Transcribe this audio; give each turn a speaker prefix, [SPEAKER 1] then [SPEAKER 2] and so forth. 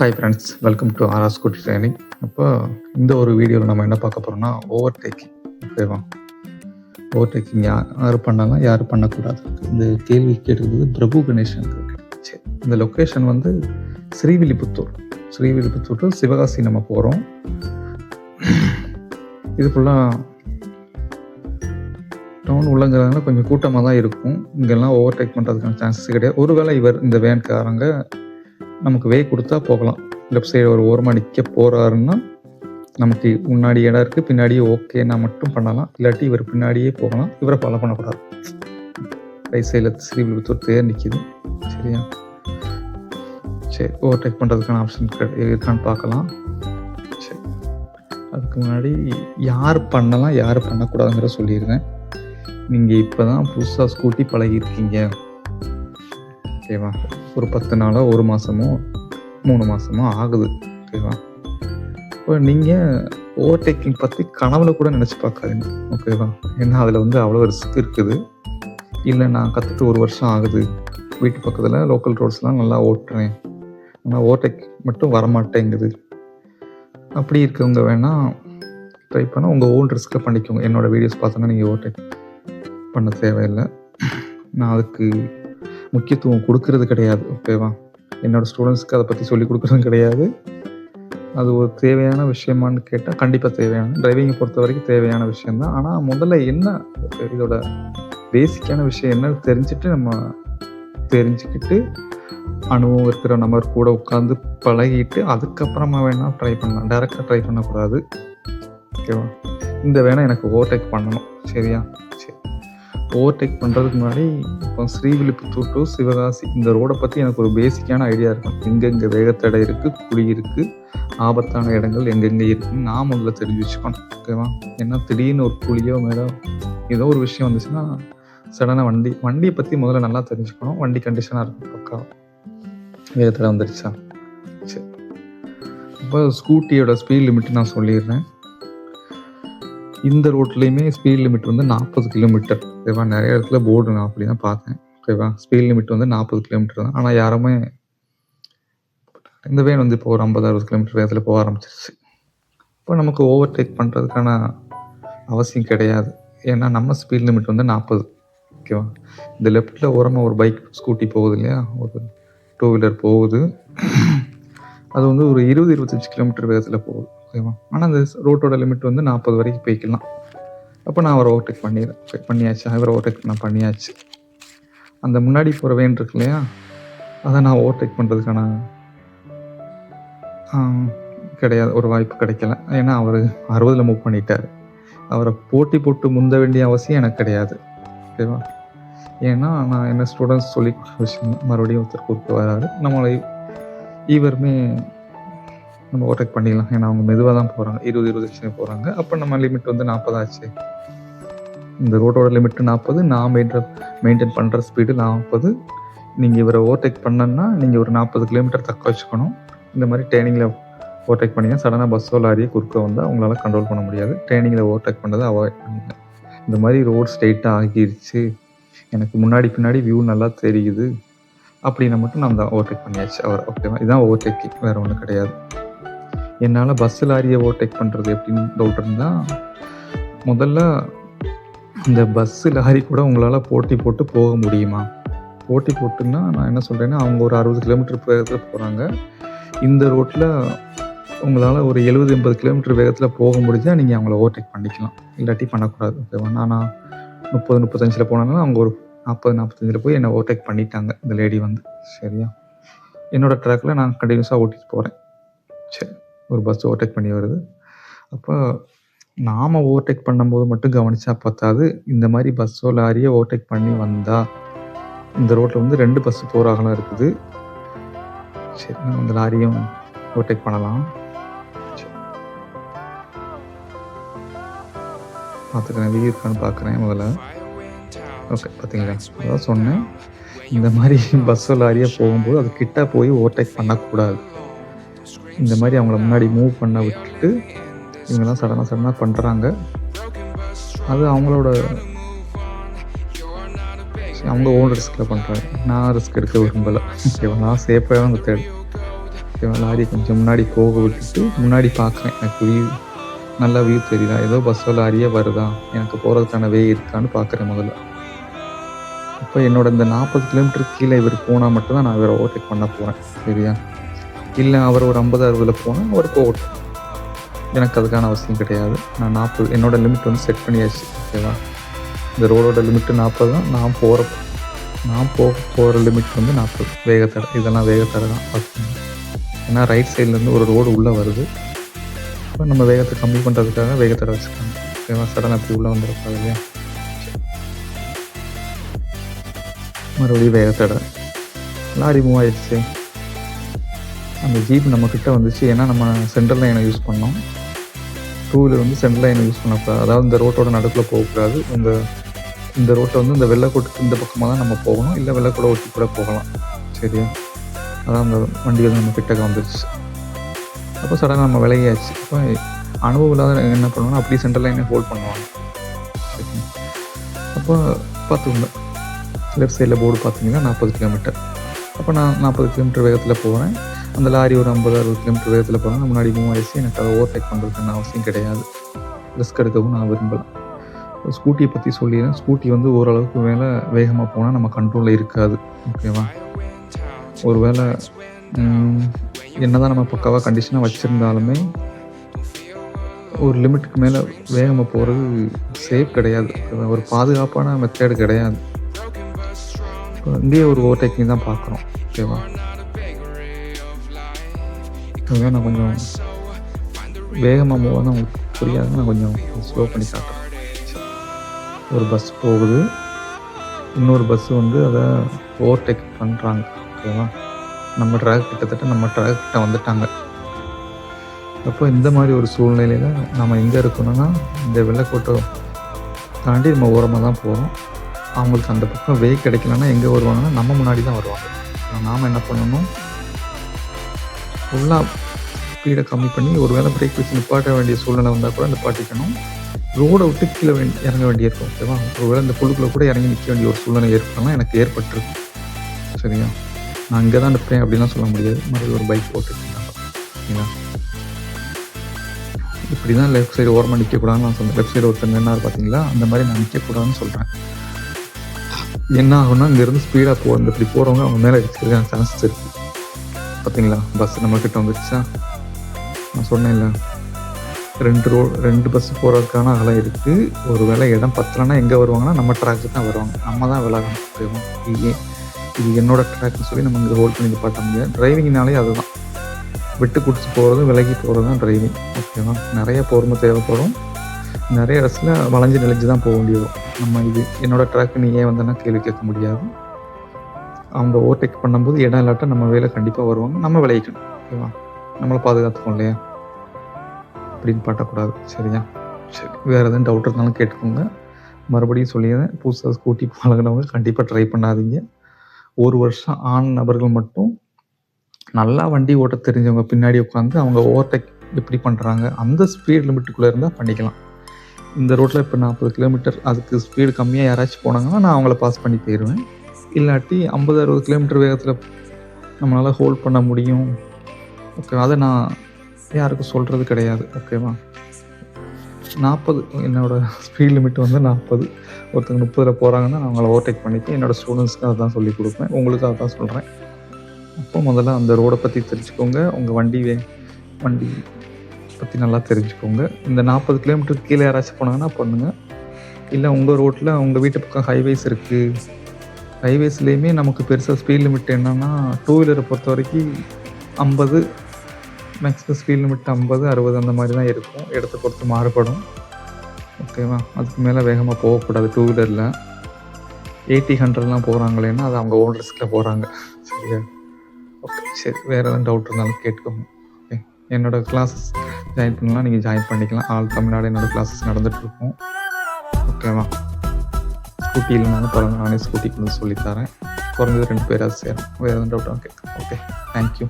[SPEAKER 1] Hi friends welcome to RR scooty training அப்போ இந்த ஒரு வீடியோவில் நம்ம என்ன பார்க்க போகிறோம்னா ஓவர் டேக்கிங் ஓகேவா ஓவர் டேக்கிங் யார் பண்ணலாம் யார் பண்ணக்கூடாது. இந்த கேள்வி கேட்டுக்கிறது பிரபு கணேசன் சரி இந்த லொக்கேஷன் வந்து ஸ்ரீவில்லிபுத்தூர். ஸ்ரீவில்லிபுத்தூர் டு சிவகாசி நம்ம போகிறோம் இது ஃபுல்லாக டவுன் உள்ளங்கிறதுனால கொஞ்சம் கூட்டமாக தான் இருக்கும். இங்கெல்லாம் ஓவர் டேக் பண்ணுறதுக்கான சான்சஸ் கிடையாது. ஒருவேளை இவர் இந்த வேன்காரங்க நமக்கு வே கொடுத்தா போகலாம். லெஃப்ட் சைடு ஒரு ஓரமாக நிற்க போகிறாருன்னா நமக்கு முன்னாடி இடம் இருக்குது பின்னாடியே ஓகேன்னா மட்டும் பண்ணலாம். இல்லாட்டி இவர் பின்னாடியே போகலாம். இவரை ஃபாலோ பண்ணக்கூடாது. ரைட் சைடில் ஸ்ரீவில்புத்தூர் தேர் நிற்கிது சரியா? சரி ஓவர்டேக் பண்ணுறதுக்கான ஆப்ஷன் இருக்கான்னு பார்க்கலாம். சரி. அதுக்கு முன்னாடி யார் பண்ணலாம் யார் பண்ணக்கூடாதுங்கிற சொல்லியிருந்தேன் நீங்கள் இப்போ தான் புதுசாக ஸ்கூட்டி பழகிருக்கீங்க ஓகேவா? ஒரு பத்து நாளோ ஒரு மாதமோ மூணு மாதமோ ஆகுது ஓகேவா? இப்போ நீங்கள் ஓவர்டேக்கிங் பற்றி கனவுல கூட நினச்சி பார்க்காதீங்க ஓகேவா? ஏன்னா அதில் வந்து அவ்வளோ ரிஸ்க் இருக்குது. இல்லை நான் கற்றுட்டு ஒரு வருஷம் ஆகுது. வீட்டு பக்கத்தில் லோக்கல் ரோட்ஸ்லாம் நல்லா ஓட்டுறேன். ஆனால் ஓவர்டேக் மட்டும் வரமாட்டேங்குது. அப்படி இருக்கவங்க வேணால் ட்ரை பண்ணால் உங்கள் ஓன் ரிஸ்க்கில் பண்ணிக்கோங்க. என்னோடய வீடியோஸ் பார்த்தோன்னா நீங்கள் ஓவர்டேக் பண்ண தேவையில்லை. நான் அதுக்கு முக்கியத்துவம் கொடுக்கறது கிடையாது. ஓகேவா என்னோடய ஸ்டூடெண்ட்ஸ்க்கு அதை பற்றி சொல்லி கொடுக்குறதும் கிடையாது. அது ஒரு தேவையான விஷயமான்னு கேட்டால் கண்டிப்பாக தேவையான டிரைவிங்கை பொறுத்த வரைக்கும் தேவையான விஷயந்தான் ஆனால் முதல்ல என்ன இதோட பேசிக்கான விஷயம் என்னன்னு தெரிஞ்சுட்டு நம்ம தெரிஞ்சுக்கிட்டு அனுபவம் இருக்கிற நம்பர் கூட உட்காந்து பழகிட்டு அதுக்கப்புறமா வேணால் ட்ரை பண்ணலாம். டேரெக்டாக ட்ரை பண்ணக்கூடாது. ஓகேவா இந்த வேணால் எனக்கு ஓவர்டேக் பண்ணணும். சரியா? ஓவர்டேக் பண்ணுறதுக்கு முன்னாடி இப்போ ஸ்ரீவில்லிபுத்தூர் டு சிவகாசி. இந்த ரோடை பற்றி எனக்கு ஒரு பேசிக்கான ஐடியா இருக்கும். எங்கெங்கே வேகத்தடை இருக்குது குழி இருக்குது ஆபத்தான இடங்கள் எங்கெங்கே இருக்குன்னு நான் முதல்ல தெரிஞ்சு வச்சுக்கணும். ஓகேவா ஏன்னா திடீர்னு ஒரு குழியோ மேலோ ஏதோ ஒரு விஷயம் வந்துச்சுன்னா சடனாக வண்டி வண்டியை பற்றி முதல்ல நல்லா தெரிஞ்சுக்கணும். வண்டி கண்டிஷனாக இருக்கும் பக்கம் வேகத்தடை வந்துடுச்சா சரி. இப்போ ஸ்கூட்டியோட ஸ்பீட் லிமிட் நான் சொல்லிடுறேன். இந்த ரோட்லேயுமே ஸ்பீட் லிமிட் வந்து நாற்பது கிலோமீட்டர் ஓகேவா நிறைய இடத்துல போர்டு நான் அப்படி தான் பார்த்தேன். ஓகேவா ஸ்பீட் லிமிட் வந்து நாற்பது கிலோமீட்டர் தான். ஆனால் யாருமே இந்த வேன் வந்து இப்போ ஒரு ஐம்பது அறுபது கிலோமீட்டர் வேகத்தில் போக ஆரம்பிச்சிருச்சு. இப்போ நமக்கு ஓவர் டேக் பண்ணுறதுக்கான அவசியம் கிடையாது. ஏன்னா நம்ம ஸ்பீட் லிமிட் வந்து நாற்பது ஓகேவா இந்த லெஃப்ட்டில் ஓரமாக ஒரு பைக் ஸ்கூட்டி போகுது இல்லையா? ஒரு டூ வீலர் போகுது. அது வந்து ஒரு இருபது இருபத்தஞ்சி கிலோமீட்டர் வேகத்தில் போகுது. ஓகேவா? ஆனால் அந்த ரோட்டோட லிமிட் வந்து நாற்பது வரைக்கும் போய்க்கலாம். அப்போ நான் அவரை ஓவர்டேக் பண்ணிடுறேன் பண்ணியாச்சு. அவரை ஓவர்டேக் நான் பண்ணியாச்சு. அந்த முன்னாடி போகிற வேன் இருக்கு இல்லையா? அதை நான் ஓவர்டேக் பண்ணுறதுக்கான கிடையாது ஒரு வாய்ப்பு கிடைக்கல. ஏன்னா அவர் அறுபதில் மூவ் பண்ணிட்டார். அவரை போட்டி போட்டு முந்த வேண்டிய அவசியம் எனக்கு கிடையாது. ஓகேவா? ஏன்னா நான் என்ன ஸ்டூடெண்ட்ஸ் சொல்லி விஷயம் மறுபடியும் ஒருத்தர் கூப்பிட்டு வராரு. நம்மளை இவருமே நம்ம ஓவர்டேக் பண்ணிடலாம். ஏன்னா அவங்க மெதுவாக தான் போகிறாங்க இருபது இருபது லட்சம் போகிறாங்க அப்போ நம்ம லிமிட் வந்து நாற்பதாச்சு இந்த ரோட்டோட லிமிட்டு நாற்பது நான் மெயின்டைன் மெயின்டைன் பண்ணுற ஸ்பீடு நாற்பது நீங்கள் இவரை ஓவர்டேக் பண்ணனா நீங்கள் ஒரு நாற்பது கிலோமீட்டர் தக்க வச்சுக்கணும். இந்த மாதிரி ட்ரைனிங்கில் ஓவர்டேக் பண்ணிங்க. சடனாக பஸ்ஸோ லாரியே குறுக்க வந்தால் உங்களால் கண்ட்ரோல் பண்ண முடியாது. ட்ரைனிங்கில் ஓவர்டேக் பண்ணதை அவாய்ட் பண்ணுங்க. இந்த மாதிரி ரோட் ஸ்ட்ரைட்டாக ஆகிருச்சு. எனக்கு முன்னாடி பின்னாடி வியூ நல்லா தெரியுது. அப்படின்னா மட்டும் நான் தான் ஓவர்டேக் பண்ணியாச்சு. அவர் ஓகேவா இதுதான் ஓவர்டேக்கிங் வேறு ஒன்றும் கிடையாது. என்னால் பஸ் லாரியை ஓவர்டேக் பண்ணுறது எப்படின்னு டவுட் இருந்தால் முதல்ல இந்த பஸ்ஸு லாரி கூட உங்களால் போட்டி போட்டு போக முடியுமா? போட்டி போட்டுன்னா நான் என்ன சொல்கிறேன்னா அவங்க ஒரு அறுபது கிலோமீட்டர் வேகத்தில் போகிறாங்க இந்த ரோட்டில் உங்களால் ஒரு எழுபது எண்பது கிலோமீட்டர் வேகத்தில் போக முடிஞ்சால் நீங்கள் அவங்கள ஓவர்டேக் பண்ணிக்கலாம். இல்லாட்டி பண்ணக்கூடாது ஓகேவா நான் முப்பது முப்பத்தஞ்சில் போனாலும் அவங்க ஒரு நாற்பது நாற்பத்தஞ்சில் போய் என்னை ஓவர்டேக் பண்ணிட்டாங்க இந்த லேடி வந்து. சரியா? என்னோடய ட்ராக்கில் நான் கண்டினியூஸாக ஓட்டிட்டு போகிறேன் சரி. ஒரு பஸ் ஓவர்டேக் பண்ணி வருது. அப்போ நாம் ஓவர்டேக் பண்ணும்போது மட்டும் கவனித்தா பார்த்தாது இந்த மாதிரி பஸ்ஸோ லாரியோ ஓவர்டேக் பண்ணி வந்தால் இந்த ரோட்டில் வந்து ரெண்டு பஸ் போகிற இருக்குது. சரி நம்ம இந்த லாரியும் ஓவர்டேக் பண்ணலாம். பார்த்துக்கிறேன் வியூ இருக்கான்னு பார்க்குறேன் முதல்ல. ஓகே பார்த்தீங்களா? அதான் சொன்னேன். இந்த மாதிரி பஸ்ஸோ லாரியாக போகும்போது அது கிட்ட போய் ஓவர்டேக் பண்ணக்கூடாது. இந்த மாதிரி அவங்கள முன்னாடி மூவ் பண்ண விட்டுட்டு இவங்கெல்லாம் சடனாக சடனாக பண்ணுறாங்க அது அவங்களோட அவங்க ஓன் ரிஸ்கில் பண்ணுறாங்க நான் ரிஸ்க் எடுக்க விரும்பலை. இவனா சேஃபாக தான் தேடு இவன் லாரி கொஞ்சம் முன்னாடி போக விட்டுட்டு முன்னாடி பார்க்குறேன். எனக்கு வியூ நல்ல வியூ தெரியுதா? ஏதோ பஸ்ஸோ லாரியே வருதா? எனக்கு போகிறதுக்கான வே இருக்கான்னு பார்க்குறேன் முதல்ல. அப்போ என்னோட இந்த நாற்பது கிலோமீட்டர் கீழே இவர் போனால் மட்டும்தான் நான் இவரை ஓவர்டேக் பண்ண போகிறேன் சரியா? இல்லை அவர் ஒரு ஐம்பது அறுபதில் போனால் அவர் போகட்டும். எனக்கு அதுக்கான அவசியம் கிடையாது. நான் நாற்பது என்னோடய லிமிட் வந்து செட் பண்ணியாச்சு ஓகேவா இந்த ரோடோட லிமிட்டு நாற்பது தான் நான் போகிற நான் போக போகிற லிமிட் வந்து நாற்பது வேகத்தடை இதெல்லாம் வேகத்தடை தான் அப்படின்னு ஏன்னா ரைட் சைட்லேருந்து ஒரு ரோடு உள்ளே வருது. இப்போ நம்ம வேகத்தை கம்மி பண்ணுறதுக்காக வேகத்தடை வச்சுக்காங்க ஓகேவா சடனாக அப்படி உள்ளே வந்துடக்கூடாது இல்லையா? மறுபடியும் வேகத்தடை. லாரி மூவ் ஆயிடுச்சு. அந்த ஜீப் நம்மக்கிட்ட வந்துச்சு. ஏன்னா நம்ம சென்ட்ரல் லைனை யூஸ் பண்ணோம். டூ வீலர் வந்து சென்ட்ரல் லைனை யூஸ் பண்ணக்கூடாது. அதாவது இந்த ரோட்டோட நடுக்கில் போகக்கூடாது. இந்த இந்த ரோட்டை வந்து இந்த வெள்ளைக்கோட்டுக்கு இந்த பக்கமாக தான் நம்ம போகணும். இல்லை வெள்ளைக்கூட ஒட்டி கூட போகலாம். சரியா? அதான் அந்த வண்டி வந்து நம்ம கிட்டக்க வந்துருச்சு. அப்போ சடனாக நம்ம விலகியாச்சு. இப்போ அனுபவம் இல்லாத என்ன பண்ணுவோம்னா அப்படியே சென்ட்ரல் லைனை ஹோல்ட் பண்ணுவாங்க. சரி அப்போ பார்த்துக்கோங்க லெஃப்ட் சைடில் போர்டு பார்த்தீங்கன்னா நாற்பது கிலோமீட்டர் அப்போ நான் நாற்பது கிலோமீட்டர் வேகத்தில் போகிறேன் அந்த லாரி ஒரு ஐம்பது அறுபது கிலோமீட்டர் வேகத்தில் போனால் முன்னாடி மூவ் ஆயிடுச்சு. எனக்கு அதை ஓவர்டேக் பண்ணுறதுக்கான அவசியம் கிடையாது. ரிஸ்க் எடுக்கவும் நான் விரும்பலாம் ஸ்கூட்டியை பற்றி சொல்லிடுறேன். ஸ்கூட்டி வந்து ஓரளவுக்கு மேலே வேகமாக போனால் நம்ம கண்ட்ரோலில் இருக்காது. ஓகேவா ஒருவேளை என்னதான் நம்ம பக்காவாக கண்டிஷனாக வச்சுருந்தாலுமே ஒரு லிமிட்டுக்கு மேலே வேகமாக போகிறது சேஃப் கிடையாது. ஒரு பாதுகாப்பான மெத்தேடு கிடையாது. இங்கேயே ஒரு ஓவர்டேக்கிங் தான் பார்க்குறோம். ஓகேவா அதுவே நான் கொஞ்சம் வேகமாக மூவ் தான் உங்களுக்கு புரியாது நான் கொஞ்சம் ஸ்லோ பண்ணி சாப்பிட்றேன் ஒரு பஸ் போகுது. இன்னொரு பஸ் வந்து அதை ஓவர்டேக் பண்ணுறாங்க ஓகேவா? நம்ம ட்ராக் கிட்டத்தட்ட நம்ம ட்ராக் கிட்ட வந்துட்டாங்க. அப்போ இந்த மாதிரி ஒரு சூழ்நிலையில் நம்ம எங்கே இருக்கணும்னா இந்த வெள்ளைக்கோட்டை தாண்டி நம்ம ஓரமாக தான் போகிறோம் அவங்களுக்கு அந்த பக்கம் வே கிடைக்கலன்னா எங்கே வருவாங்கன்னா நம்ம முன்னாடி தான் வருவாங்க. நாம் என்ன பண்ணணும்? ஃபுல்லாக ஸ்பீடை கம்மி பண்ணி ஒரு வேளை பிரேக் வச்சு நிப்பாட்ட வேண்டிய சூழ்நிலை வந்தால் கூட நிப்பாட்டிக்கணும் ரோடை விட்டு கீழே வேண்டி இறங்க வேண்டியிருக்கும் ஓகேவா ஒரு வேளை இந்த புழுக்குள்ள கூட இறங்கி நிற்க வேண்டிய ஒரு சூழ்நிலை ஏற்படலாம் எனக்கு ஏற்பட்டிருக்கு. சரியா? நான் இங்கே தான் நிற்பேன் அப்படிலாம் சொல்ல முடியாது. மறுபடியும் ஒரு பைக் போட்டுருக்கேன் சரிங்களா? இப்படி தான் லெஃப்ட் சைடு ஓரமாக நிற்கக்கூடாதுன்னு நான் சொன்னேன். லெஃப்ட் சைடு ஒருத்தர் நின்னார் பார்த்தீங்களா அந்த மாதிரி நான் நிற்கக்கூடாதுன்னு சொல்கிறேன் என்ன ஆகும்னா இங்கேருந்து ஸ்பீடாக போ இந்த இப்படி போகிறவங்க அவங்க மேலே அடிச்சுக்கிறதுக்கான சான்சஸ் இருக்குது பார்த்தீங்களா? பஸ் நம்மக்கிட்ட வந்துருச்சா? நான் சொன்னேன்ல. ரெண்டு ரோ ரெண்டு பஸ் போகிறதுக்கான அகலம் இருக்குது ஒரு வேளை இடம் பத்தலைன்னா எங்கே வருவாங்கன்னா நம்ம ட்ராக்கு தான் வருவாங்க. நம்ம தான் விலகணும் ஓகேவா இது இது என்னோட ட்ராக்னு சொல்லி நம்ம இங்கே ஹோல்ட் பண்ணி பாட்ட முடியாது. டிரைவிங்னாலே அதுதான். விட்டு குடிச்சு போகிறதும் விலகி போகிறது தான் டிரைவிங் ஓகேவா நிறைய பொறுமை தேவைப்படும். நிறைய இடத்துல வளைஞ்சு நெளிஞ்சு தான் போக வேண்டியது நம்ம இது என்னோடய ட்ராக் நீ ஏன் வந்தேன்னா கேள்வி கேட்க முடியாது. அவங்க ஓவர்டேக் பண்ணும்போது இடம் இல்லாட்டா நம்ம வேலை கண்டிப்பாக வருவாங்க. நம்ம விளைவிக்கணும். ஓகேவா? நம்மளை பாதுகாத்துக்கோம் இல்லையா? அப்படின்னு பாட்டக்கூடாது. சரியா? சரி. வேறு எதுவும் டவுட் இருந்தாலும் கேட்டுக்கோங்க. மறுபடியும் சொல்லிடுறேன். புதுசாக ஸ்கூட்டி பழகினவங்க கண்டிப்பாக ட்ரை பண்ணாதீங்க. ஒரு வருஷம் ஆண் நபர்கள் மட்டும் நல்லா வண்டி ஓட்ட தெரிஞ்சவங்க பின்னாடி உட்காந்து அவங்க ஓவர்டேக் எப்படி பண்ணுறாங்க அந்த ஸ்பீட் லிமிட்டுக்குள்ளே இருந்தால் பண்ணிக்கலாம். இந்த ரோட்டில் இப்போ நாற்பது கிலோமீட்டர் அதுக்கு ஸ்பீடு கம்மியாக யாராச்சும் போனாங்கன்னா நான் அவங்கள பாஸ் பண்ணி போயிடுவேன் இல்லாட்டி ஐம்பது அறுபது கிலோமீட்டர் வேகத்தில் நம்மளால் ஹோல்ட் பண்ண முடியும். ஓகே அதை நான் யாருக்கும் சொல்கிறது கிடையாது. ஓகேவா நாற்பது என்னோடய ஸ்பீட் லிமிட் வந்து நாற்பது ஒருத்தங்க முப்பதில் போகிறாங்கன்னா நான் அவங்கள ஓவர்டேக் பண்ணிவிட்டு என்னோடய ஸ்டூடெண்ட்ஸ்க்கு அதான் சொல்லிக் கொடுப்பேன். உங்களுக்கு அதை தான் சொல்கிறேன் அப்போ முதல்ல அந்த ரோடை பற்றி தெரிஞ்சுக்கோங்க. உங்கள் வண்டி வே வண்டி பற்றி நல்லா தெரிஞ்சுக்கோங்க. இந்த நாற்பது கிலோமீட்டருக்கு கீழே யாராச்சும் போனாங்கன்னா பண்ணுங்கள் இல்லை உங்கள் ரோட்டில் உங்கள் வீட்டு பக்கம் ஹைவேஸ் இருக்குது ஹைவேஸ்லேயுமே நமக்கு பெருசாக ஸ்பீட் லிமிட் என்னென்னா டூ வீலரை பொறுத்த வரைக்கும் ஐம்பது மேக்ஸிமம் ஸ்பீட் லிமிட் ஐம்பது அறுபது அந்த மாதிரி தான் இருக்கும். இடத்த பொறுத்து மாறுபடும். ஓகேவா அதுக்கு மேலே வேகமாக போகக்கூடாது டூ வீலரில் எயிட்டி ஹண்ட்ரட்லாம் போகிறாங்களேன்னா அது அவங்க ஓன் ரிஸ்கில் போகிறாங்க சரியா? ஓகே சரி. வேறு எதாவது டவுட் இருந்தாலும் கேட்டுக்கோங்க. ஓகே என்னோடய கிளாஸஸ் ஜாயின் பண்ணலாம். நீங்கள் ஜாயின் பண்ணிக்கலாம். ஆல் தமிழ்நாடு என்னோடய கிளாஸஸ் நடந்துகிட்ருக்கோம் ஓகேவா ஸ்கூட்டி இல்லைனாலும் பரவாயில்ல நானே ஸ்கூட்டி கொண்டு சொல்லித்தரேன் குறைஞ்சது ரெண்டு பேராக சேரும் வேறு எதுவும் டவுட் ஓகே ஓகே தேங்க்யூ